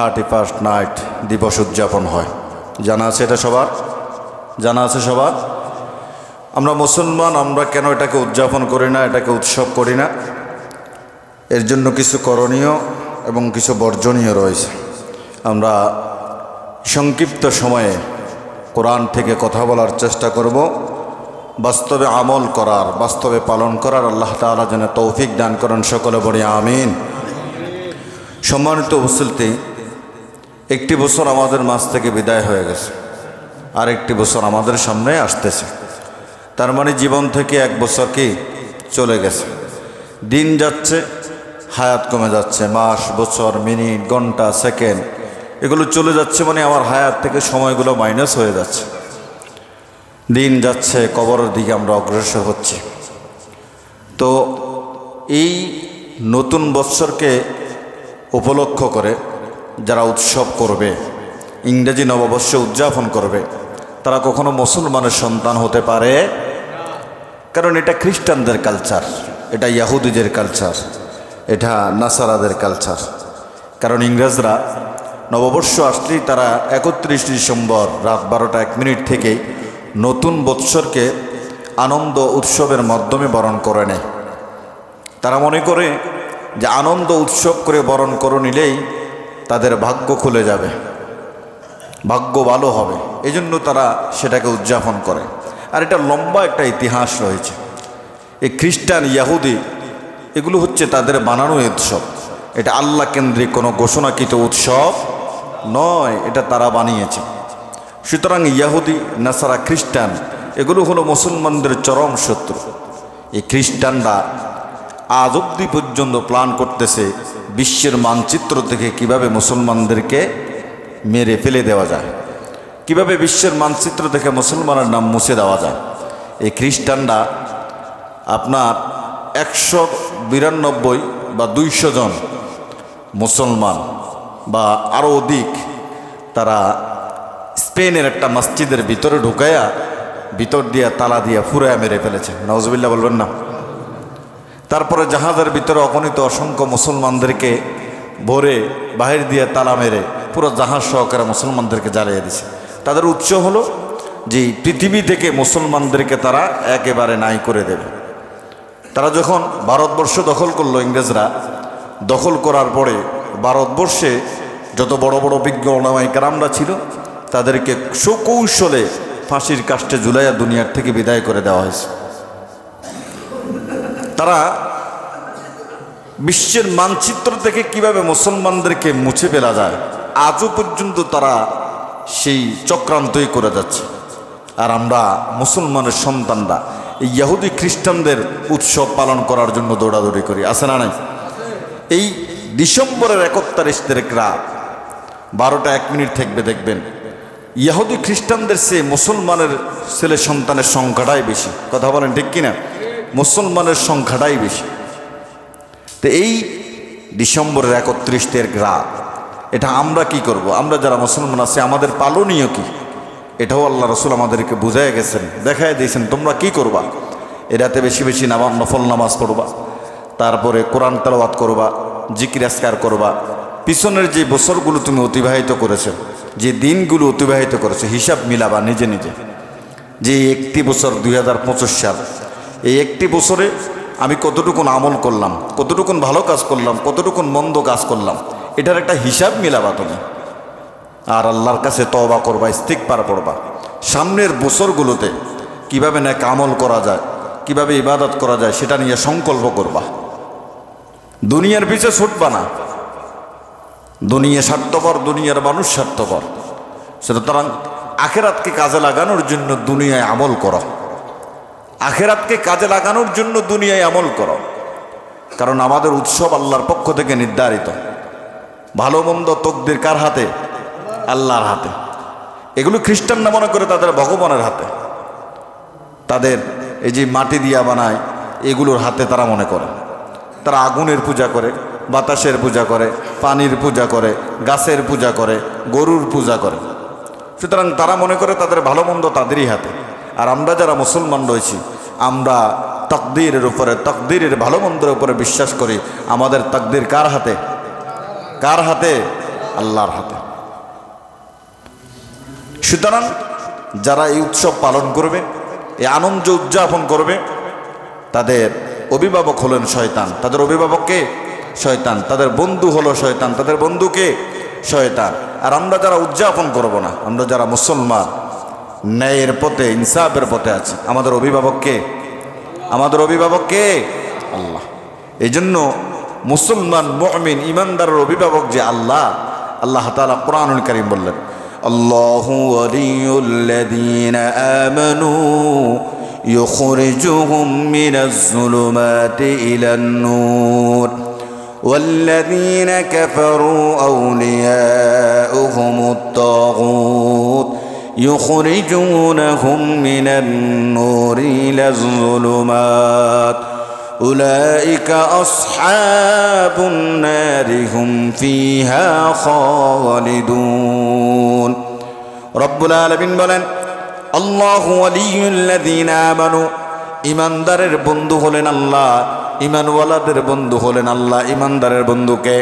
Thirty first night দিবস উদযাপন হয়। জানা আছে এটা সবার? জানা আছে সবার? আমরা মুসলমান, আমরা কেন এটাকে উদযাপন করি না, এটাকে উৎসব করি না? এর জন্য কিছু করণীয় এবং কিছু বর্জনীয় রয়েছে। আমরা সংক্ষিপ্ত সময়ে কোরআন থেকে কথা বলার চেষ্টা করব। বাস্তবে আমল করার, বাস্তবে পালন করার আল্লাহ তালা যেন তৌফিক দান করেন সকলে বলি আমিন। সম্মানিত উপস্থিতি একটি বছর আমাদের মাঝ থেকে বিদায় হয়ে গেছে, আর একটি বছর আমাদের সামনে আসতেছে। তার মানে জীবন থেকে এক বছর কি চলে গেছে। দিন যাচ্ছে, হায়াত কমে যাচ্ছে, মাস, বছর, মিনিট, ঘণ্টা, সেকেন্ড, এগুলো চলে যাচ্ছে মানে আমার হায়াত থেকে সময়গুলো মাইনাস হয়ে যাচ্ছে। দিন যাচ্ছে, কবরের দিকে আমরা অগ্রসর হচ্ছি। তো এই নতুন বৎসরকে উপলক্ষ করে যারা উৎসব করবে, ইংরেজি নববর্ষ উদযাপন করবে, তারা কখনো মুসলমানের সন্তান হতে পারে? কারণ এটা খ্রিস্টানদের কালচার এটা ইয়াহুদিদের কালচার এটা নাসারাদের কালচার কারণ ইংরেজরা নববর্ষ আসলেই তারা একত্রিশ ডিসেম্বর রাত বারোটা এক মিনিট থেকে নতুন বৎসরকে আনন্দ উৎসবের মাধ্যমে বরণ করে নেয়। তারা মনে করে যে আনন্দ উৎসব করে বরণ করে নিলেই তাদের ভাগ্য খুলে যাবে। ভাগ্য ভালো হবে। এই জন্য তারা সেটাকে উদযাপন করে। আর এটা লম্বা একটা ইতিহাস রয়েছে। এই খ্রিস্টান, ইয়াহুদি, এগুলো হচ্ছে তাদের বানানো উৎসব। এটা আল্লাহ কেন্দ্রিক কোনো ঘোষণাকৃত উৎসব নয়, এটা তারা বানিয়েছে। সুতরাং ইয়াহুদি, নাসারা, খ্রিস্টান, এগুলো হলো মুসলমানদের চরম শত্রু। এই খ্রিস্টানরা আজ অব্দি পর্যন্ত প্ল্যান করতেছে বিশ্বের মানচিত্র থেকে কীভাবে মুসলমানদেরকে মেরে ফেলে দেওয়া যায়। কীভাবে বিশ্বের মানচিত্র থেকে মুসলমানের নাম মুছে দেওয়া যায়। এই খ্রিস্টানরা আপনার একশো বিরানব্বই বা দুইশো জন মুসলমান বা আরও অধিক তারা স্পেনের একটা মসজিদের ভিতরে ঢুকাইয়া, ভিতর দিয়া তালা দিয়া ফুরায়া মেরে ফেলেছে। নওয়াজবিল্লা বলবেন না। তারপরে জাহাজের ভিতরে অগণিত অসংখ্য মুসলমানদেরকে ভরে বাহির দিয়ে তালা মেরে পুরো জাহাজ সহকারে মুসলমানদেরকে জ্বালিয়ে দিছে। তাদের উৎস হলো যে পৃথিবী থেকে মুসলমানদেরকে তারা একেবারে নাই করে দেবে। তারা যখন ভারতবর্ষ দখল করল ইংরেজরা, দখল করার পরে ভারতবর্ষে যত বড় বড় বিজ্ঞ ওলামাই কারামরা ছিল, তাদেরকে সুকৌশলে ফাঁসির কাষ্টে জুলাইয়া দুনিয়ার থেকে বিদায় করে দেওয়া হয়েছে। তারা বিশ্বের মানচিত্র থেকে কীভাবে মুসলমানদেরকে মুছে ফেলা যায়, আজও পর্যন্ত তারা সেই চক্রান্তই করে যাচ্ছে। আর আমরা মুসলমানের সন্তানরা, এই ইয়াহুদি খ্রিস্টানদের উৎসব পালন করার জন্য দৌড়াদৌড়ি করি, আছে না নাই? এই ডিসেম্বরের একত্রিশ তারিখ রাত বারোটা এক মিনিট থাকবে, দেখবেন। ইয়াহুদি খ্রিস্টানদের সে মুসলমানের ছেলে সন্তানের সংখ্যাটাই বেশি, কথা বলেন ঠিক কিনা? মুসলমানের সংখ্যাটাই বেশি। তো এই ডিসেম্বরের একত্রিশ তারিখ রাত এটা আমরা কি করব। আমরা যারা মুসলমান আছি, আমাদের পালনীয় কি? এটাও আল্লাহ রসুল আমাদেরকে বুঝাই গেছেন দেখাই দিয়েছেন, তোমরা কি করবা? এরাতে বেশি বেশি নামাজ নফল নামাজ পড়বা, তারপরে কোরআন তালাওয়াত করবা, জিকির আসকার করবা। পিছনের যে বছরগুলো তুমি অতিবাহিত করেছ, যে দিনগুলো অতিবাহিত করেছ, হিসাব মিলাবা নিজে নিজে। যে একটি বছর দুই হাজার পঁচিশ সাল এই একটি বছরে আমি কতটুকুন আমল করলাম, কতটুকুন ভালো কাজ করলাম, কতটুকুন মন্দ কাজ করলাম, এটার একটা হিসাব মিলাবা তুমি। আর আল্লাহর কাছে তবা করবা স্তিক পার পড়বা। সামনের বছরগুলোতে কীভাবে না আমল করা যায়, কীভাবে ইবাদত করা যায়, সেটা নিয়ে সংকল্প করবা। দুনিয়ার পিছে ছুটবা না। দুনিয়া স্বার্থপর, দুনিয়ার মানুষ স্বার্থপর। সুতরাং আখেরাতকে কাজে লাগানোর জন্য দুনিয়ায় আমল করো। আখেরাতকে কাজে লাগানোর জন্য দুনিয়ায় আমল করো। কারণ আমাদের উৎসব আল্লাহর পক্ষ থেকে নির্ধারিত। ভালো মন্দ তকদির কার হাতে? আল্লাহর হাতে। এগুলো খ্রিস্টানরা মনে করে তাদের ভগবানের হাতে। তাদের এই যে মাটি দিয়া বানায়, এগুলোর হাতে তারা মনে করে। তারা আগুনের পূজা করে, বাতাসের পূজা করে, পানির পূজা করে, গাছের পূজা করে, গরুর পূজা করে। সুতরাং তারা মনে করে তাদের ভালো মন্দ তাদেরই হাতে। আর আমরা যারা মুসলমান রয়েছি, আমরা তকদিরের উপরে, তকদিরের ভালো মন্দের উপরে বিশ্বাস করি। আমাদের তকদির কার হাতে? কার হাতে? আল্লাহর হাতে। সুতরাং যারা এই উৎসব পালন করবে, এই আনন্দ উদযাপন করবে, তাদের অভিভাবক হলেন শয়তান। তাদের অভিভাবককে শয়তান। তাদের বন্ধু হলো শয়তান। তাদের বন্ধুকে শয়তান। আর আমরা যারা উদযাপন করব না, আমরা যারা মুসলমান ন্যায়ের পথে ইনসাফের পথে আছে আমাদের অভিভাবককে আমাদের অভিভাবককে আল্লাহ এই জন্য মুসলমান মমিন ইমানদারের অভিভাবক যে আল্লাহ আল্লাহ তালা কোরআনুল করিম বললেন আল্লাহ ওয়ালিউল্লাযীনা আমানু يخرجهم من الظلمات إلى النور والذين كفروا أولياؤهم الطاغوت يخرجونهم من النور إلى الظلمات أولئك أصحاب النار هم فيها خالدون رب العالمين বলেন আল্লাহ ওয়ালিউল্লাযীনা আমানু ইমানদারের বন্ধু হলেন আল্লাহ ইমানওয়ালাদের বন্ধু হলেন আল্লাহ ইমানদারের বন্ধুকে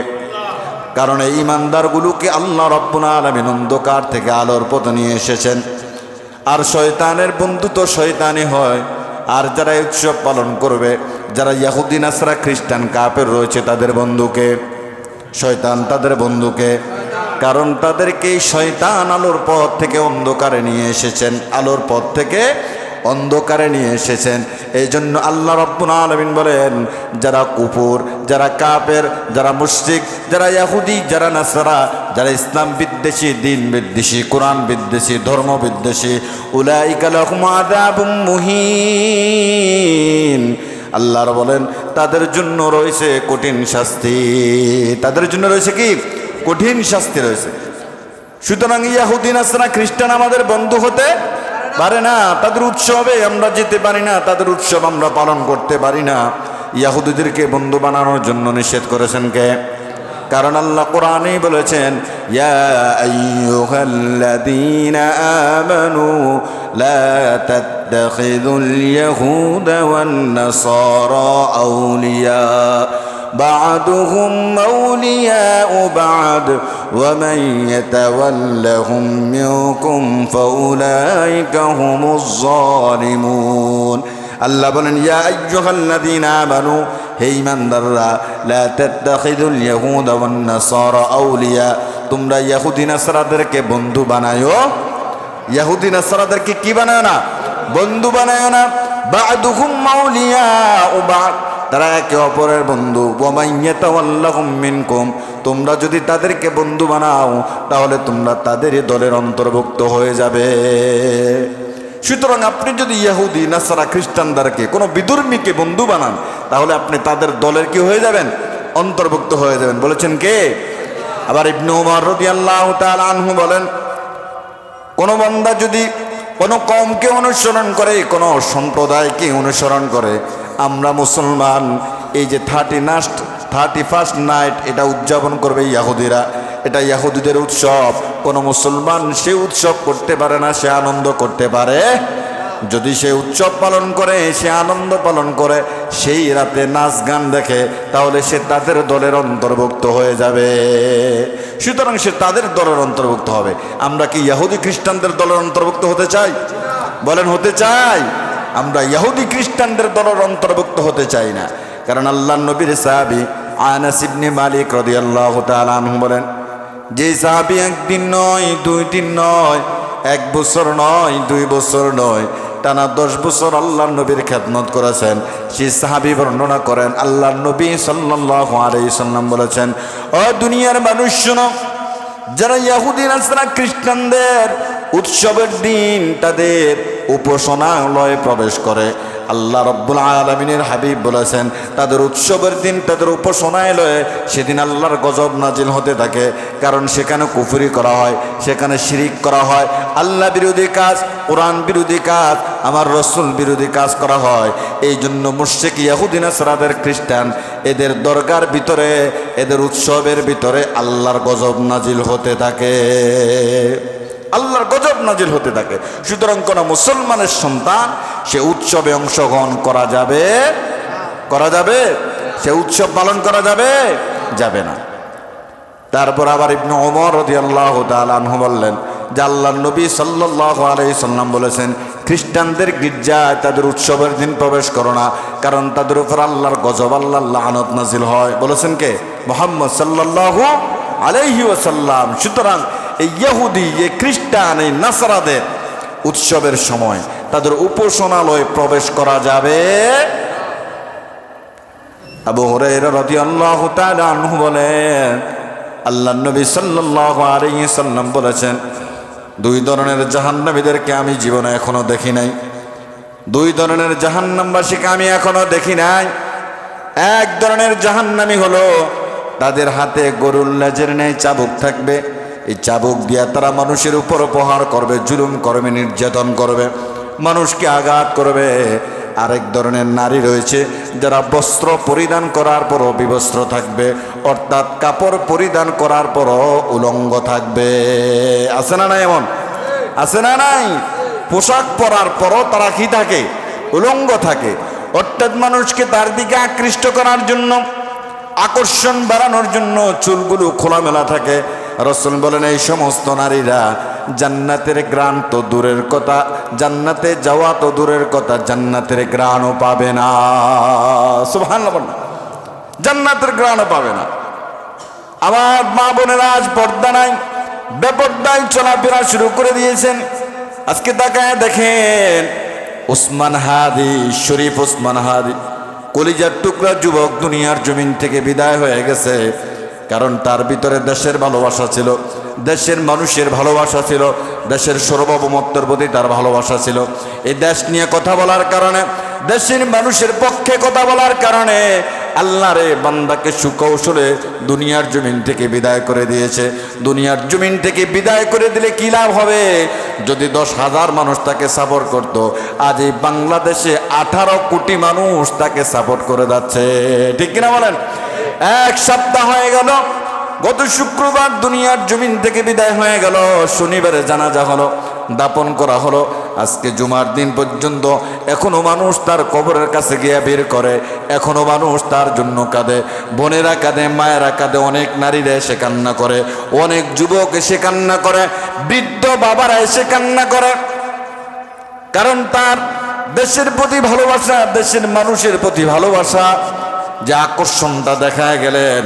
কারণ এই ইমানদারগুলোকে আল্লাহ রব্বুল আলামিন অন্ধকার থেকে আলোর পথে নিয়ে এসেছেন। আর শয়তানের বন্ধু তো শয়তানই হয়। আর যারা উৎসব পালন করবে, যারা ইয়াহুদ্দিন আসরা খ্রিস্টান কাপের রয়েছে তাদের বন্ধুকে, শয়তান তাদের বন্ধুকে, কারণ তাদেরকে শয়তান আলোর পথ থেকে অন্ধকারে নিয়ে এসেছেন। আলোর পথ থেকে অন্ধকারে নিয়ে এসেছেন। এই জন্য আল্লাহ রব্বুল আলমিন বলেন, যারা কুপুর যারা কাপের যারা মুশরিক, যারা ইয়াহুদি যারা নাসারা, যারা ইসলাম বিদ্বেষী, দিন বিদ্বেষী, কোরআন বিদ্বেষী, ধর্ম বিদ্বেষী মুহিন। আল্লাহর বলেন, তাদের জন্য রয়েছে কঠিন শাস্তি। তাদের জন্য রয়েছে কি? কঠিন শাস্তি রয়েছে। সুতরাং ইয়াহুদ্দিন আসনা খ্রিস্টান আমাদের বন্ধু হতে পারে না, তাদের উৎসবে আমরা যেতে পারি না, তাদের উৎসব আমরা পালন করতে পারি না। ইয়াহুদিদেরকে বন্ধু বানানোর জন্য নিষেধ করেছেন কে? কারণ আল্লাহ কোরআনেই বলেছেন আমানু লা بعضهم أولياء بعض ومن يتولهم منكم فأولئك هم الظالمون আল্লাহ বলেন ইয়া আইয়ুহাল্লাযীনা আমানু হে ঈমানদাররা লা তাত্তাখিযুল ইয়াহুদা ওয়ান নাসারা আউলিয়া তোমরা ইহুদি নাসারাদেরকে বন্ধু বানায়ো ইহুদি নাসারাদেরকে কি বানায় না বন্ধু বানায় না বা'দুহুম আউলিয়া ও বা'দ তারা একে অপরের বন্ধু। মিনকুম, তোমরা যদি তাদেরকে বন্ধু বানাও, তাহলে তোমরা তাদেরই দলের অন্তর্ভুক্ত হয়ে যাবে। সুতরাং আপনি যদি ইয়াহুদি নাসারা, খ্রিস্টানদেরকে, কোনো বিদুর্মীকে বন্ধু বানান, তাহলে আপনি তাদের দলের কি হয়ে যাবেন? অন্তর্ভুক্ত হয়ে যাবেন। বলেছেন কে? আবার ইবনু উমর রাদিয়াল্লাহু তাআলা আনহু বলেন, কোন বান্দা যদি কোনো কমকে অনুসরণ করে, কোনো সম্প্রদায়কে অনুসরণ করে আমরা মুসলমান, এই যে thirty first thirty first night এটা উদযাপন করবে ইয়াহুদিরা। এটা ইয়াহুদিদের উৎসব। কোনো মুসলমান সে উৎসব করতে পারে না, সে আনন্দ করতে পারে। যদি সে উৎসব পালন করে, সে আনন্দ পালন করে, সেই রাতে নাচ গান দেখে, তাহলে সে তাদের দলের অন্তর্ভুক্ত হয়ে যাবে। সুতরাং সে তাদের দলের অন্তর্ভুক্ত হবে। আমরা কি ইয়াহুদি খ্রিস্টানদের দলের অন্তর্ভুক্ত হতে চাই? বলেন, হতে চাই। আমরা ইয়াহুদি খ্রিস্টানদের দলের অন্তর্ভুক্ত হতে চাই না। কারণ আল্লাহ নবীর সাহাবি আনাসিবনি মালিক রদিয়াল্লাহ তালু বলেন, যে সাহাবি একদিন নয়, দুই দিন নয়, এক বছর নয়, দুই বছর নয়, টানা দশ বছর আল্লাহ নবীর খেদমত করেছেন। সে সাহাবি বর্ণনা করেন আল্লাহ নবী সাল্লাহ আলাইসাল্লাম বলেছেন, ও দুনিয়ার মানুষ শোনো, যারা ইয়াহুদিন আসরা খ্রিস্টানদের উৎসবের দিন তাদের উপাসনালয়ে প্রবেশ করে। আল্লাহ রব্বুল আলমিনের হাবিব বলেছেন, তাদের উৎসবের দিন তাদের উপাসনালয়ে সেদিন আল্লাহর গজব নাজিল হতে থাকে, কারণ সেখানে কুফুরি করা হয়, সেখানে শিরিক করা হয়, আল্লাহ বিরোধী কাজ, কোরআন বিরোধী কাজ, আমার রসুল বিরোধী কাজ করা হয়। এই জন্য মুর্শিক ইয়াহুদিন আসরাদের খ্রিস্টান, এদের দরগার ভিতরে, এদের উৎসবের ভিতরে আল্লাহর গজব নাজিল হতে থাকে। আল্লাহর গজব নাজিল হতে থাকে। সুতরাং কোন মুসলমানের সন্তান সে উৎসবে অংশগ্রহণ করা যাবে করা যাবে, সে উৎসব পালন করা যাবে যাবে না। তারপর আবার ইবনু ওমর রদি আল্লাহ তালু বললেন, যে আল্লাহ নবী সাল্লাহ আলাই সাল্লাম বলেছেন, খ্রিস্টানদের গির্জায় তাদের উৎসবের দিন প্রবেশ করো না, কারণ তাদের উপর আল্লাহর গজব আল্লাহ আনত নাজিল হয়। বলেছেন কে? মোহাম্মদ সাল্লাহ আলাইহি ওসাল্লাম সুতরাং এই ইহুদি এই খ্রিস্টান, এই নাসারাদের উৎসবের সময় তাদের উপাসনালয়ে প্রবেশ করা যাবে। আবু হরাইরা রাদিয়াল্লাহু তাআলা আনহু বলেন, আল্লাহ নবী সাল্লাল্লাহু আলাইহি সাল্লাম বলেছেন, দুই ধরনের জাহান্নামীদেরকে আমি জীবনে এখনও দেখি নাই। দুই ধরনের জাহান্নামবাসীকে আমি এখনও দেখি নাই। এক ধরনের জাহান্নামী হলো, তাদের হাতে গরুর লেজের নেই, চাবুক থাকবে। এই চাবুক দিয়া তারা মানুষের উপর উপহার করবে, জুলুম করবে, নির্যাতন করবে, মানুষকে আঘাত করবে। আরেক ধরনের নারী রয়েছে যারা বস্ত্র পরিধান করার পরও বিবস্ত্র থাকবে, অর্থাৎ কাপড় পরিধান করার পরও উলঙ্গ থাকবে। আছে না নাই এমন? আছে না নাই? পোশাক পরার পরও তারা কি থাকে? উলঙ্গ থাকে। অর্থাৎ মানুষকে তার দিকে আকৃষ্ট করার জন্য, আকর্ষণ বাড়ানোর জন্য চুলগুলো খোলামেলা থাকে। রসুল বলেন, এই সমস্ত নারীরা জান্নাতের গ্রাণ তো দূরের কথা, জান্নাতে যাওয়া তো দূরের কথা, জান্নাতের গ্রাণও পাবে না। সুভান জান্নাতের গ্রাণও পাবে না। আমার মা বোনেরা আজ পর্দা নাই, বেপর্দায় চলাফেরা শুরু করে দিয়েছেন। আজকে তাকায় দেখেন ওসমান হাদি, শরীফ ওসমান হাদি, কলিজার টুকরা যুবক দুনিয়ার জমিন থেকে বিদায় হয়ে গেছে। কারণ তার ভিতরে দেশের ভালোবাসা ছিল। দেশের মানুষের ভালোবাসা ছিল, দেশের সর্বভৌমত্বের প্রতি তার ভালোবাসা ছিল। এই দেশ নিয়ে কথা বলার কারণে, দেশের মানুষের পক্ষে কথা বলার কারণে আল্লাহ রে বান্দাকে সুকৌশলে দুনিয়ার জমিন থেকে বিদায় করে দিয়েছে। দুনিয়ার জমিন থেকে বিদায় করে দিলে কি লাভ হবে? যদি দশ হাজার মানুষ তাকে সাপোর্ট করত, আজ এই বাংলাদেশে আঠারো কোটি মানুষ তাকে সাপোর্ট করে যাচ্ছে। ঠিক কিনা বলেন? এক সপ্তাহ হয়ে গেল গত শুক্রবার দুনিয়ার জমিন থেকে বিদায় হয়ে গেল। শনিবারে জানাজা হলো, দাপন করা হলো। আজকে জুমার দিন পর্যন্ত এখনও মানুষ তার কবরের কাছে গিয়ে বের করে, এখনও মানুষ তার জন্য কাঁদে। বোনেরা কাঁদে, মায়েরা কাঁদে, অনেক নারীরা এসে কান্না করে, অনেক যুবক এসে কান্না করে, বৃদ্ধ বাবারা এসে কান্না করে। কারণ তার দেশের প্রতি ভালোবাসা, দেশের মানুষের প্রতি ভালোবাসা। যে আকর্ষণটা দেখা গেলেন,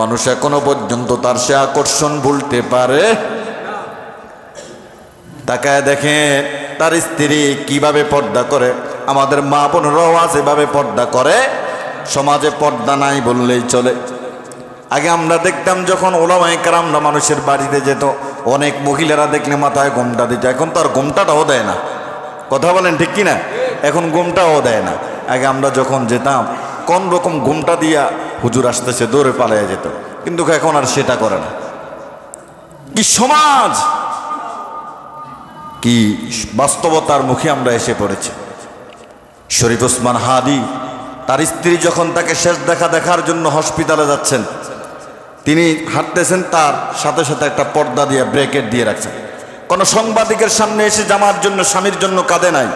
মানুষ এখনও পর্যন্ত তার সে আকর্ষণ ভুলতে পারে। তাকায় দেখে তার স্ত্রী কীভাবে পর্দা করে, আমাদের মা বোনরাও আজ এভাবে পর্দা করে, সমাজে পর্দা নাই বললেই চলে। আগে আমরা দেখতাম যখন ওলামাই কারামরা মানুষের বাড়িতে যেত, অনেক মহিলারা দেখলে মাথায় ঘোমটা দিত, এখন তো আর ঘোমটাটাও দেয় না। কথা বলেন ঠিক কিনা? এখন ঘুমটাও দেয় না। আগে আমরা যখন যেতাম কোন রকম ঘুমটা দিয়া হুজুর আসতেছে, দৌড়ে পালিয়ে যেত। কিন্তু এখন আর সেটা করে না। কি সমাজ! কি বাস্তবতার মুখে আমরা এসে পড়েছি। শরীফ ওসমান হাদি, তার স্ত্রী যখন তাকে শেষ দেখা দেখার জন্য হসপিটালে যাচ্ছেন, তিনি হাঁটতেছেন, তার সাথে সাথে একটা পর্দা দিয়ে ব্রেকেট দিয়ে রাখছেন। কোনো সাংবাদিকের সামনে এসে জামার জন্য, স্বামীর জন্য কাঁদে নাই।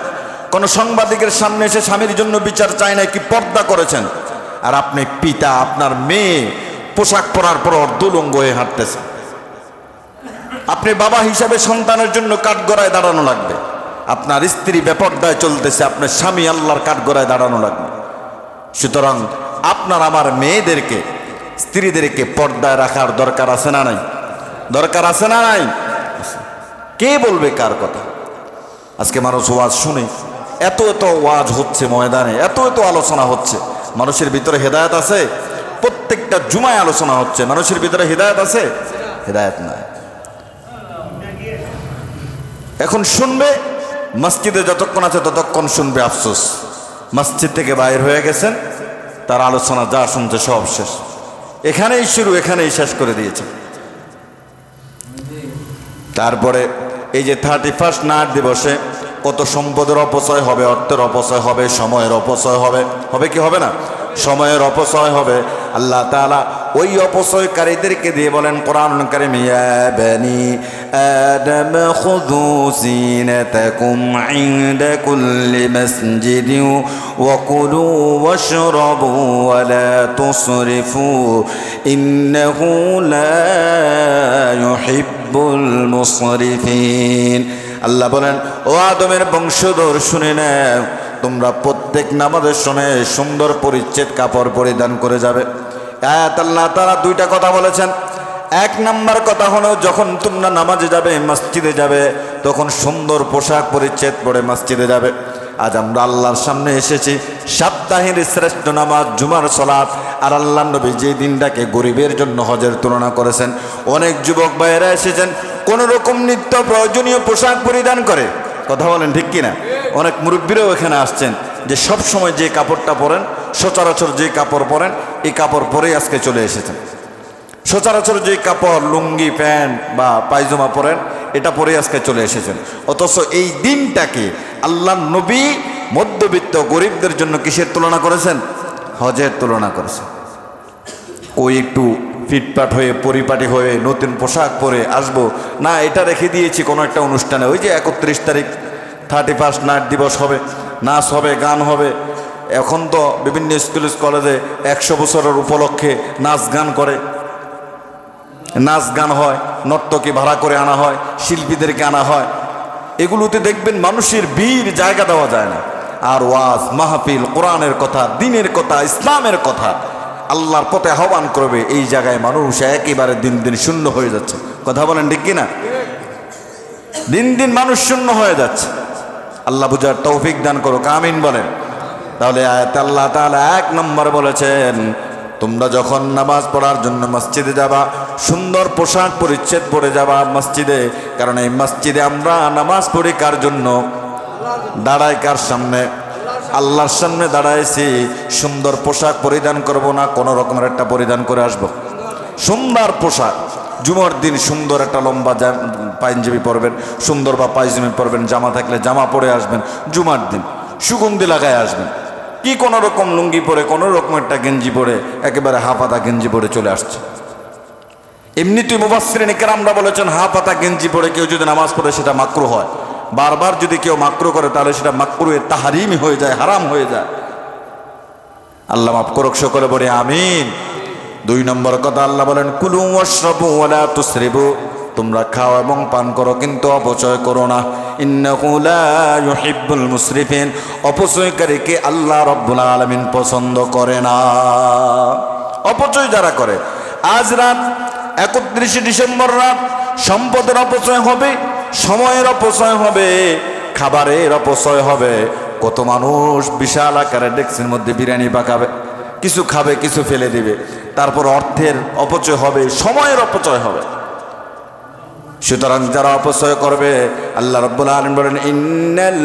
কোনো সাংবাদিকের সামনে এসে স্বামীর জন্য বিচার চায় নাই কি পর্দা করেছেন? আর আপনি পিতা, আপনার মেয়ে, পোশাক পরার পর অর্ধুলঙ্গ হয়ে হাঁটতেছেন। আপনি বাবা হিসাবে সন্তানের জন্য কাঠগড়ায় দাঁড়ানো লাগবে। আপনার স্ত্রী বেপর্দায় চলতেছে, আপনার স্বামী আল্লাহর কাঠগড়ায় দাঁড়ানো লাগবে। সুতরাং আপনার, আমার মেয়েদেরকে, স্ত্রীদেরকে পর্দায় রাখার দরকার আছে না নাই? দরকার আছে না নাই? কে বলবে কার কথা? আজকে মানুষ ওয়াজ শুনে এত এত ওয়াজ হচ্ছে ময়দানে, এত এত আলোচনা হচ্ছে। মানুষের ভিতরে হেদায়ত আছে, প্রত্যেকটা জুমায় আলোচনা হচ্ছে। মানুষের ভিতরে হেদায়ত আছে? হেদায়ত নাই। এখন শুনবে, মসজিদে যতক্ষণ আছে ততক্ষণ শুনবে আফসোস। মসজিদ থেকে বাইর হয়ে গেছেন, তার আলোচনা যা শুনছে সব শেষ। এখানেই শুরু, এখানেই শেষ করে দিয়েছে। তারপরে এই যে থার্টি ফার্স্ট নাট দিবসে কত সম্পদের অপচয় হবে অর্থের অপচয় হবে সময়ের অপচয় হবে হবে কি হবে না সময়ের অপচয় হবে আল্লাহ তাআলা ওই অপচয়কারীদেরকে দিয়ে বলেন কোরআন কারিম ইয়া বানি آدم خذوا زينتكم عند كل مسجد وكلوا واشربوا ولا تسرفوا إنه لا يحب المسرفين আল্লাহ বলেন, ও আদমের বংশধর, শুনে নাও তোমরা প্রত্যেক নামাজের সময় সুন্দর পরিচ্ছেদ কাপড় পরিধান করে যাবে। আয়াত আল্লাহ তারা দুইটা কথা বলেছেন। এক নাম্বার কথা হলো, যখন তোমরা নামাজে যাবে, মসজিদে যাবে, তখন সুন্দর পোশাক পরিচ্ছেদ পরে মসজিদে যাবে। আজ আমরা আল্লাহর সামনে এসেছি, সপ্তাহের শ্রেষ্ঠ নামাজ, জুমার সলাৎ আর আল্লাহ নবী যে দিনটাকে গরিবের জন্য হজের তুলনা করেছেন, অনেক যুবক ভাইয়েরা এসেছেন কোন রকম নিত্য প্রয়োজনীয় পোশাক পরিধান করে। কথা বলেন ঠিক কিনা? অনেক মুরব্বীরাও এখানে আসছেন যে সব সময় যে কাপড়টা পরেন, সচরাচর যে কাপড় পরেন, এই কাপড় পরেই আজকে চলে এসেছেন। সচরাচর যে কাপড়, লুঙ্গি, প্যান্ট বা পায়জামা পরেন, এটা পরে আজকে চলে এসেছেন। অথচ এই দিনটাকে আল্লাহ নবী মধ্যবিত্ত গরিবদের জন্য কিসের তুলনা করেছেন? হজের তুলনা করেছেন। ওই একটু ফিটপাট হয়ে, পরিপাটি হয়ে, নতুন পোশাক পরে আসব। না, এটা রেখে দিয়েছি কোনো একটা অনুষ্ঠানে। ওই যে একত্রিশ তারিখ থার্টি ফার্স্ট নাইট দিবস হবে, নাচ হবে, গান হবে। এখন তো বিভিন্ন স্কুল, কলেজে একশো বছরের উপলক্ষে নাচ গান করে। নাচ গান হয়, নর্তকী ভাড়া করে আনা হয়, শিল্পীদেরকে আনা হয়। এগুলোতে দেখবেন মানুষের বীর জায়গা দেওয়া যায় না। আর ওয়াজ, মাহফিল, কোরআনের কথা, দিনের কথা, ইসলামের কথা আল্লাহর পথে আহ্বান করবে, এই জায়গায় মানুষ একেবারে দিন দিন শূন্য হয়ে যাচ্ছে। কথা বলেন ঠিক কিনা? দিন দিন মানুষ শূন্য হয়ে যাচ্ছে। আল্লাহ বুঝার তৌফিক দান করো কামিন বলেন। তাহলে আল্লাহ তাহলে এক নম্বর বলেছেন, তোমরা যখন নামাজ পড়ার জন্য মসজিদে যাবা, সুন্দর পোশাক পরিচ্ছেদ পরে যাবা মসজিদে, কারণ এই মসজিদে আমরা নামাজ পড়ি কার জন্য? দাঁড়াই কার সামনে? আল্লাহর সামনে দাঁড়াইছি, সুন্দর পোশাক পরিধান করব না, কোনো রকমের একটা পরিধান করে আসব। সুন্দর পোশাক, জুমার দিন সুন্দর একটা লম্বা পাঞ্জাবি পরবেন, সুন্দর বা পায়জামি পরবেন, জামা থাকলে জামা পরে আসবেন, জুমার দিন সুগন্ধি লাগায় আসবেন। কি কোনো রকম লুঙ্গি পরে, কোনো রকম একটা গেঞ্জি পরে, একেবারে হাফাতা গেঞ্জি পরে চলে আসছে। এমনিতেই মুবাসরিন কেরামরা বলেছেন হা পাতা গেঞ্জি পরে কেউ যদি নামাজ পড়ে, সেটা মাকরু হয়। বারবার যদি কেউ মাকরু করে, তাহলে সেটা মাকরু তাহারিমি হয়ে যায়, হারাম হয়ে যায়। আল্লাহ মাফ করুক সকলে বলে, আমিন। দুই নম্বর কথা আল্লাহ বলেন, কুলু ওয়াশরাবু ওয়ালা তুসরিবু। তোমরা খাও এবং পান করো, কিন্তু অপচয় করো না। ইন্নাহু লা ইউহিব্বুল মুসরিফিন। অপচয়কারীকে আল্লাহ রব্বুল আলামিন পছন্দ করে না। অপচয় যারা করে, আজ রাত একত্রিশে ডিসেম্বর রাত, সম্পদের অপচয় হবে। সময়ের অপচয় হবে, খাবারের অপচয় হবে। কত মানুষ বিশাল আকারে ডেক্সির মধ্যে বিরিয়ানি পাকাবে, কিছু খাবে, কিছু ফেলে দিবে। তারপর অর্থের অপচয় হবে, সময়ের অপচয় হবে। সুতরাং যারা অপচয় করবে, আল্লাহ রব্বুল আলম বলেন, ইন্নাল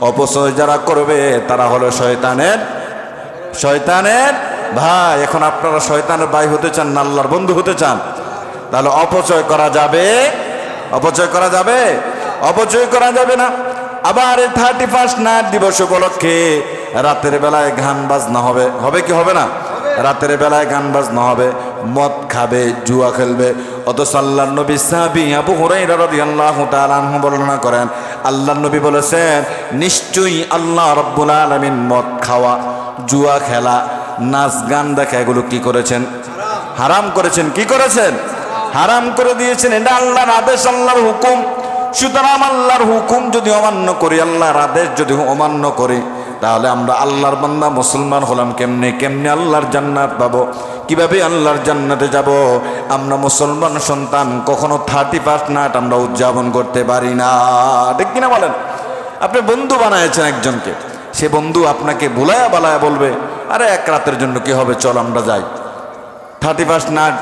অপচয় যারা করবে, তারা হলো শয়তানের শয়তানের ভাই, এখন আপনারা শয়তানের ভাই হতে চান না আল্লাহর বন্ধু হতে চান, তাহলে অপচয় করা যাবে? অপচয় করা যাবে? অপচয় করা যাবে না। আবার এই থার্টি ফার্স্ট নাইট দিবস উপলক্ষে রাতের বেলায় গান বাজনা হবে। হবে কি হবে না? রাতের বেলায় গান বাজনা হবে। মদ খাবে, জুয়া খেলবে। অত আল্লাহ নবী সাহাবি আবু হুরাইরা রাদিয়াল্লাহু তাআলা বর্ণনা করেন আল্লাহ নবী বলেছেন, নিশ্চয়ই আল্লাহ রব্বুল আলামিন মদ খাওয়া, জুয়া খেলা নাচ গান দেখা এগুলো কি করেছেন? হারাম করেছেন। কি করেছেন? হারাম করে দিয়েছেন। এটা আল্লাহর আদেশ, আল্লাহর হুকুম। সুতরাং আল্লাহর হুকুম যদি অমান্য করি, আল্লাহর আদেশ যদি অমান্য করি, তাহলে আমরা আল্লাহর বান্দা মুসলমান হলাম কেমনে? কেমনে আল্লাহর জান্নাত পাবো? কীভাবে আল্লাহর জান্নাতে যাব? আমরা মুসলমান সন্তান, কখনো থার্টি ফার্স্ট নাইট আমরা উদযাপন করতে পারি না। ঠিক কিনা বলেন? আপনি বন্ধু বানাইছেন একজনকে। সে বন্ধু আপনাকে ভুলায়া বালায়া বলবে আরে এক রাতের জন্য কি হবে চল আমরা যাই থার্টি ফার্স্ট নাইট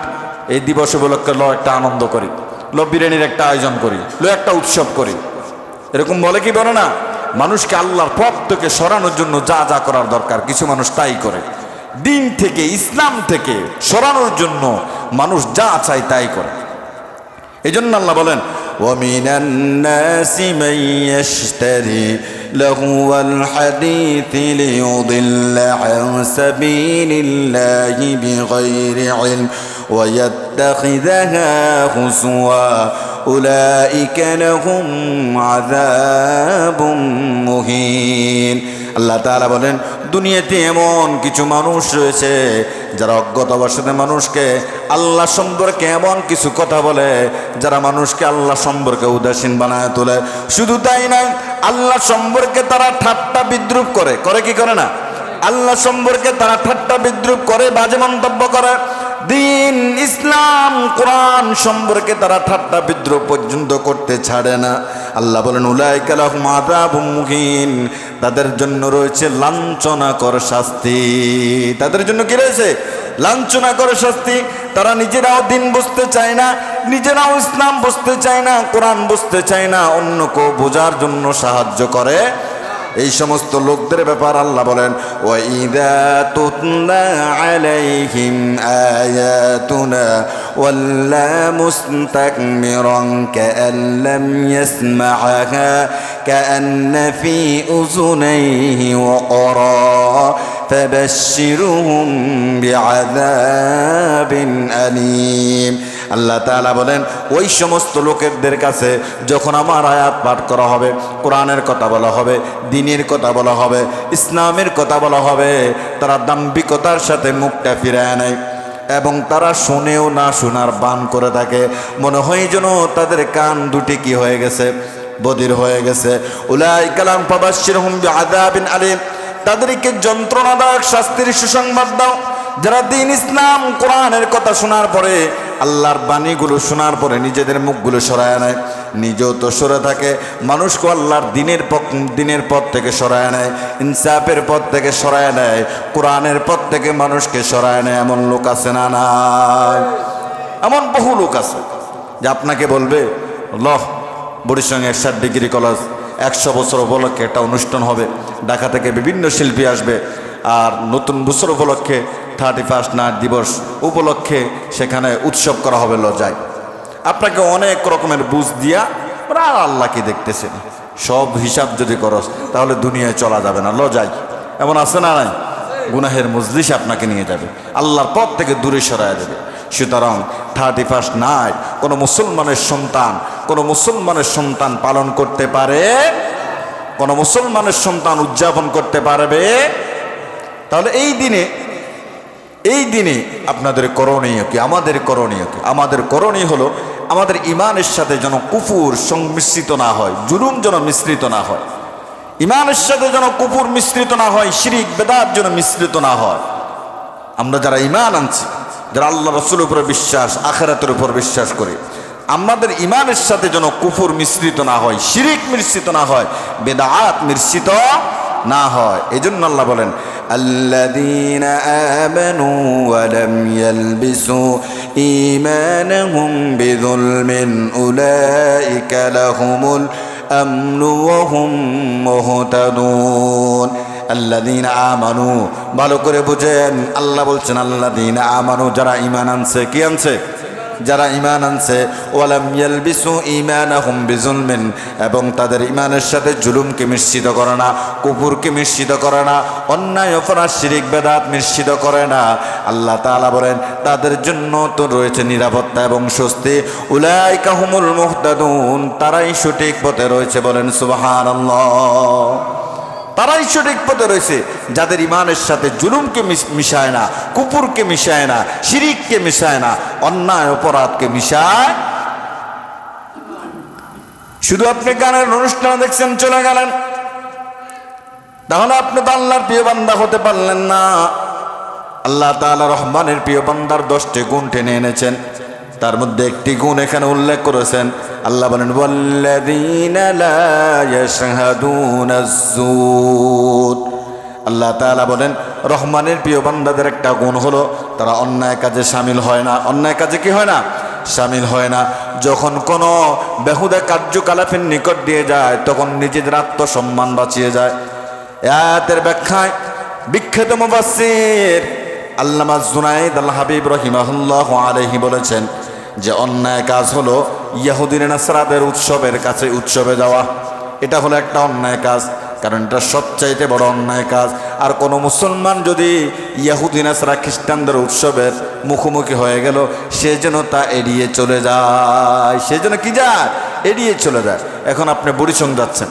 এই দিবস উপলক্ষে ল একটা আনন্দ করি ল বিরিয়ানির একটা আয়োজন করি ল একটা উৎসব করি এরকম বলে কি বলে না মানুষকে আল্লাহর পথ থেকে সরানোর জন্য যা যা করার দরকার কিছু মানুষ তাই করে দিন থেকে ইসলাম থেকে সরানোর জন্য মানুষ যা চায় তাই করে এই জন্য আল্লাহ বলেন ومن الناس من يشتري لهو الحديث ليضل عن سبيل الله بغير علم ويتخذها هزوا. أولئك لهم عذاب مهين. আল্লাহ তাআলা বলেন, দুনিয়াতে এমন কিছু মানুষ রয়েছে, যারা অজ্ঞত অবসাদে মানুষকে আল্লাহ সম্পর্কে এমন কিছু কথা বলে, যারা মানুষকে আল্লাহ সম্পর্কে উদাসীন বানায় তোলে। শুধু তাই নয়, আল্লাহ সম্পর্কে তারা ঠাট্টা বিদ্রুপ করে। করে কি করে না? আল্লাহ সম্পর্কে তারা ঠাট্টা বিদ্রুপ করে, বাজে মন্তব্য করে। দিন ইসলাম, কোরআন সম্পর্কে তারা ঠাট্টা বিদ্রোহ পর্যন্ত করতে ছাড়ে না। আল্লাহ বলেন উলাই মুহিন। তাদের জন্য রয়েছে লাঞ্ছনাকর শাস্তি। তাদের জন্য কি রয়েছে? লাঞ্ছনাকর শাস্তি। তারা নিজেরাও দিন বুঝতে চায় না, নিজেরাও ইসলাম বুঝতে চায় না, কোরআন বুঝতে চায় না, অন্য কেউ বোঝার জন্য সাহায্য করে। এই সমস্ত লোকদের ব্যাপার আল্লাহ বলেন ওয়াইদা তুতলা আলাইহিম আয়াতুনা ওয়াল্লা মুস্তাকমিরান কাআল্লাম ইয়াসমাআহা কাআন্না ফি উযুনাইহি ওয়াকরা فبشرهم بعذاب أليم আল্লাহ তাআলা বলেন, ওই সমস্ত লোকেদের কাছে যখন আমার আয়াত পাঠ করা হবে, কোরআনের কথা বলা হবে, দিনের কথা বলা হবে, ইসলামের কথা বলা হবে, তারা দাম্ভিকতার সাথে মুখটা ফিরায় নেয় এবং তারা শোনেও না শোনার বান করে থাকে। মনে হয় যেন তাদের কান দুটি কি হয়ে গেছে বদির হয়ে গেছে। উলাই কালাম পাবাসির হুম আদাবিন আলিম। তাদেরকে যন্ত্রণাদায়ক শাস্তির সুসংবাদ দাও। যারা দিন ইসলাম, কোরআনের কথা শোনার পরে, আল্লাহর বাণীগুলো শোনার পরে নিজেদের মুখগুলো সরায় নেয়, নিজেও তো সরে থাকে। মানুষকে আল্লাহর দিনের পথ দিনের পথ থেকে সরায় নেয়, ইনসাফের পথ থেকে সরায় নেয়, কোরআনের পথ থেকে মানুষকে সরায় নেয়। এমন লোক আছে না নাই? এমন বহু লোক আছে যে আপনাকে বলবে, লহ বরিসঙ্গে একসাথ ডিগ্রি কলেজ, একশো বছর উপলক্ষে একটা অনুষ্ঠান হবে। ঢাকা থেকে বিভিন্ন শিল্পী আসবে। আর নতুন বছর উপলক্ষে থার্টি ফার্স্ট নাইট দিবস উপলক্ষে সেখানে উৎসব করা হবে লজায় আপনাকে অনেক রকমের বুঝ দিয়া আর আল্লাহকে দেখতেছেন। সব হিসাব যদি করস, তাহলে দুনিয়ায় চলা যাবে না লজাই এমন আছে না নাই? গুনাহের মজলিস আপনাকে নিয়ে যাবে। আল্লাহর পথ থেকে দূরে সরায় দেবে। সুতরাং থার্টি ফার্স্ট নাইট কোনো মুসলমানের সন্তান, কোনো মুসলমানের সন্তান পালন করতে পারে, কোনো মুসলমানের সন্তান উদযাপন করতে পারবে তাহলে এই দিনে এই দিনে আপনাদের করণীয় কি? আমাদের করণীয় কি? আমাদের করণীয় হলো, আমাদের ইমানের সাথে যেন কুফুর সংমিশ্রিত না হয়, জুলুম যেন মিশ্রিত না হয়। ইমানের সাথে যেন কুফুর মিশ্রিত না হয়, শিরিক, বেদাত যেন মিশ্রিত না হয়। আমরা যারা ইমান আনছি, যারা আল্লাহ রসুলের উপরে বিশ্বাস, আখেরাতের উপর বিশ্বাস করি, আমাদের ইমানের সাথে যেন কুফুর মিশ্রিত না হয়, শিরিক মিশ্রিত না হয়, বেদাত মিশ্রিত না হয় এই জন্য আল্লাহ বলেন الذين آمنوا ولم يلبسوا إيمانهم بظلم أولئك لهم الأمن وهم مهتدون আল্লাদিন আমানু ভালো করে বুঝেন আল্লাহ বলছেন আল্লাদিন আমানু যারা ইমান আনছে কি আনছে যারা ইমান আনছে, ওয়ালাম ইয়ালবিসু ঈমানাহুম বিজুলমিন এবং তাদের ইমানের সাথে জুলুমকে মিশ্রিত করে না কুকুরকে মিশ্রিত করে না, অন্যায়, অপরাধ, শিরিক, বেদাত মিশ্রিত করে না। আল্লাহ তাআলা বলেন, তাদের জন্য তো রয়েছে নিরাপত্তা এবং স্বস্তি। উলাইকা হুমুল মুহতাদুন, তারাই সঠিক পথে রয়েছে বলেন সুবহানাল্লাহ। তারাই সঠিক পথে রয়েছে। যাদের ইমানের সাথে জুলুমকে মিশায় না কুপুরকে মিশায় না, শিরিককে মিশায় না, অন্যায় অপরাধকে মিশায় শুধু আপনি গানের অনুষ্ঠান দেখছেন, চলে গেলেন। তাহলে আপনি তো আল্লাহর প্রিয় বান্দা হতে পারলেন না। আল্লাহ তাআলা রহমানের প্রিয় বান্দার দশটি গুণ টেনে এনেছেন। তার মধ্যে একটি গুণ এখানে উল্লেখ করেছেন। আল্লাহ বলেন আল্লাহ তাআলা বলেন, রহমানের প্রিয় বান্দাদের একটা গুণ হলো, তারা অন্যায় কাজে সামিল হয় না। অন্যায় কাজে কি হয় না? সামিল হয় না। যখন কোনো বেহুদা কার্যকলাপের নিকট দিয়ে যায়, তখন নিজেদের আত্মসম্মান বাঁচিয়ে যায়। এতের ব্যাখ্যায়, বিখ্যাত মুবাসসির আল্লামা জুনাইদ আল হাবিব রহিমাহুল্লাহ আলহি বলেছেন যে অন্যায় কাজ হলো ইয়াহুদিন নাসরাদের উৎসবের কাছে উৎসবে যাওয়া। এটা হলো একটা অন্যায় কাজ, কারণ এটা সবচাইতে বড় অন্যায় কাজ। আর কোনো মুসলমান যদি ইয়াহুদিনাসরা খ্রিস্টানদের উৎসবের মুখোমুখি হয়ে গেল, সে যেন তা এড়িয়ে চলে যায়। সে যেন কি যায়? এড়িয়ে চলে যায়। এখন আপনি বুড়িচং যাচ্ছেন।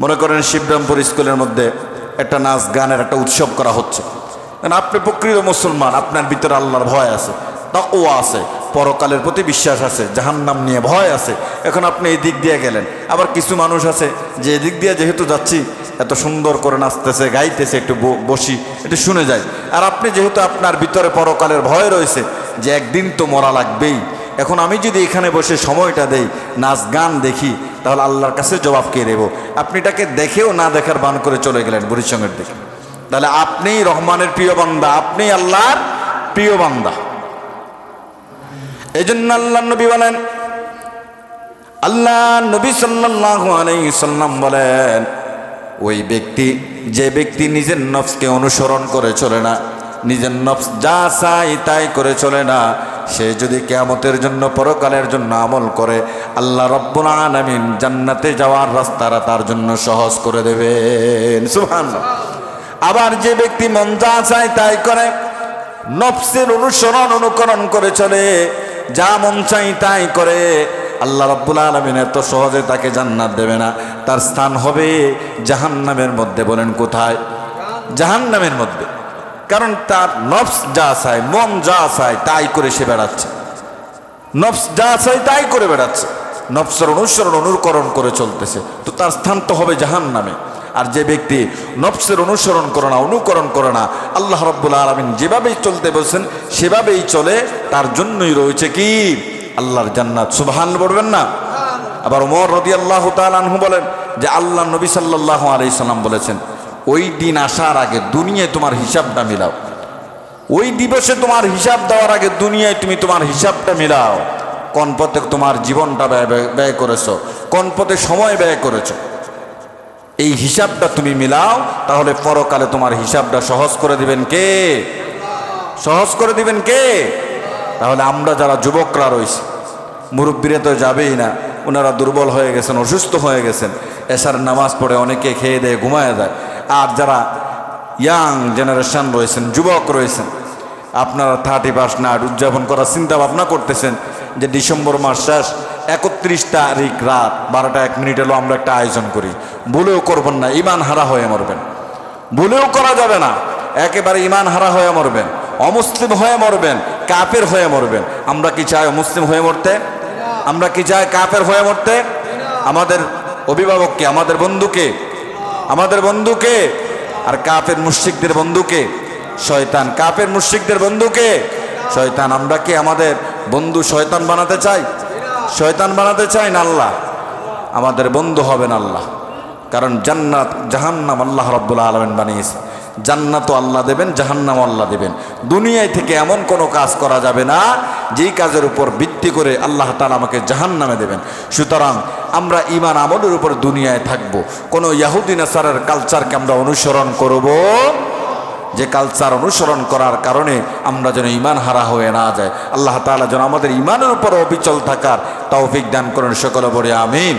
মনে করেন শিবরামপুর স্কুলের মধ্যে একটা নাচ গানের একটা উৎসব করা হচ্ছে। কারণ আপনি প্রকৃত মুসলমান, আপনার ভিতরে আল্লাহর ভয় আছে তা ও আছে। পরকালের প্রতি বিশ্বাস আছে, জাহান্নাম নিয়ে ভয় আছে। এখন আপনি এই দিক দিয়ে গেলেন। আবার কিছু মানুষ আছে, যে এদিক দিয়ে যেহেতু যাচ্ছি, এত সুন্দর করে নাচতেছে, গাইতেছে, একটু বসি, একটু শুনে যাই আর আপনি যেহেতু আপনার ভিতরে পরকালের ভয় রয়েছে, যে একদিন তো মরা লাগবেই। এখন আমি যদি এখানে বসে সময়টা দেই, নাচ গান দেখি, তাহলে আল্লাহর কাছে জবাব কে দেব? আপনি এটাকে দেখেও না দেখার বান করে চলে গেলেন বুড়িসঙ্গের দিকে তাহলে আপনিই রহমানের প্রিয় বান্দা আপনি আল্লাহর প্রিয় বান্দা। এই জন্য আল্লাহ নবী বলেন, আল্লাহ নবী সাল্লাল্লাহু আলাইহি সাল্লাম বলেন, ওই ব্যক্তি, যে ব্যক্তি নিজের নফসকে অনুসরণ করে চলে না, নিজের নফস যা চাই তাই করে চলে না, সে যদি কেয়ামতের জন্য পরকালের জন্য আমল করে, আল্লাহ রব্বুল আলামিন জান্নাতে যাওয়ার রাস্তাটা তার জন্য সহজ করে দেবেন। সুবহানাল্লাহ। আবার যে ব্যক্তি মন যা চায় তাই করে, নফসের অনুসরণ, অনুকরণ করে চলে যা মন চাই তাই করে। আল্লাহ রব্বুল আলমিন এত সহজে তাকে জান্নাত দেবে না। তার স্থান হবে জাহান্নামের মধ্যে। বলেন কোথায়? জাহান্নামের মধ্যে। কারণ তার নফস যা চায়, মন যা চায় তাই করে সে বেড়াচ্ছে। নফস যা চায় তাই করে বেড়াচ্ছে। নফসের অনুসরণ, অনুকরণ করে চলতেছে। তো তার স্থান তো হবে জাহান নামে আর যে ব্যক্তি নফসের অনুসরণ করে না, অনুকরণ করে না, আল্লাহ রব্বুল আলমিন যেভাবেই চলতে বলছেন, সেভাবেই চলে, তার জন্যই রয়েছে কি? আল্লাহর জান্নাত। সুবহান বলবেন না? আবার ওমর রদি আল্লাহ তালহু বলেন যে, আল্লাহ নবী সাল্লাহ আলি সাল্লাম বলেছেন, ওই দিন আসার আগে দুনিয়ায় তোমার হিসাবটা মিলাও। ওই দিবসে তোমার হিসাব দেওয়ার আগে দুনিয়ায় তুমি তোমার হিসাবটা মিলাও। কোন পথে তোমার জীবনটা ব্যয়- ব্যয় করেছ, কোন পথে সময় ব্যয় করেছ এই হিসাবটা তুমি মিলাও, তাহলে পরকালে তোমার হিসাবটা সহজ করে দিবেন কে? সহজ করে দিবেন কে? তাহলে আমরা যারা যুবকরা রয়েছি, মুরব্বীরা তো যাবেই না, ওনারা দুর্বল হয়ে গেছেন, অসুস্থ হয়ে গেছেন, এসার নামাজ পড়ে অনেকে খেয়ে দেয় ঘুমায় যায়। আর যারা ইয়াং জেনারেশন রয়েছেন, যুবক রয়েছেন, আপনারা থার্টি ফার্স্ট নাইট উদযাপন করার চিন্তা ভাবনা করতেছেন যে ডিসেম্বর মাস শেষ একত্রিশ তারিখ রাত বারোটা এক মিনিট এলো, আমরা একটা আয়োজন করি। ভুলেও করবেন না ইমান হারা হয়ে মরবেন। ভুলেও করা যাবে না, একেবারে ইমান হারা হয়ে মরবেন। অমুসলিম হয়ে মরবেন কাপের হয়ে মরবেন। আমরা কি চাই অমুসলিম হয়ে মরতে? আমরা কি চাই কাপের হয়ে মরতে? আমাদের অভিভাবককে, আমাদের বন্ধুকে আমাদের বন্ধুকে, আর কাপের মুশিকদের বন্ধুকে, শয়তান কাপের মুশিকদের বন্ধুকে, শয়তান, আমরা কি আমাদের বন্ধু শয়তান বানাতে চাই? শয়তান বানাতে চাই না আল্লাহ, আমাদের বন্ধু হবেন আল্লাহ। কারণ জান্নাত, জাহান্নাম আল্লাহ রব্বুল আলমেন বানিয়েছে। জান্নাতও আল্লাহ দেবেন জাহান্নাম আল্লাহ দেবেন। দুনিয়ায় থেকে এমন কোনো কাজ করা যাবে না, যেই কাজের উপর ভিত্তি করে আল্লাহ তালা আমাকে জাহান্নামে দেবেন। সুতরাং আমরা ইমান আমলের উপর দুনিয়ায় থাকব। কোনো ইয়াহুদিন আসারের কালচারকে আমরা অনুসরণ করব। যে কালচার অনুসরণ করার কারণে আমরা যেন ইমান হারা হয়ে না যায় আল্লাহ তালা যেন আমাদের ইমানের উপর অবিচল থাকার তাও দান করেন সকলে বলে, আমিন।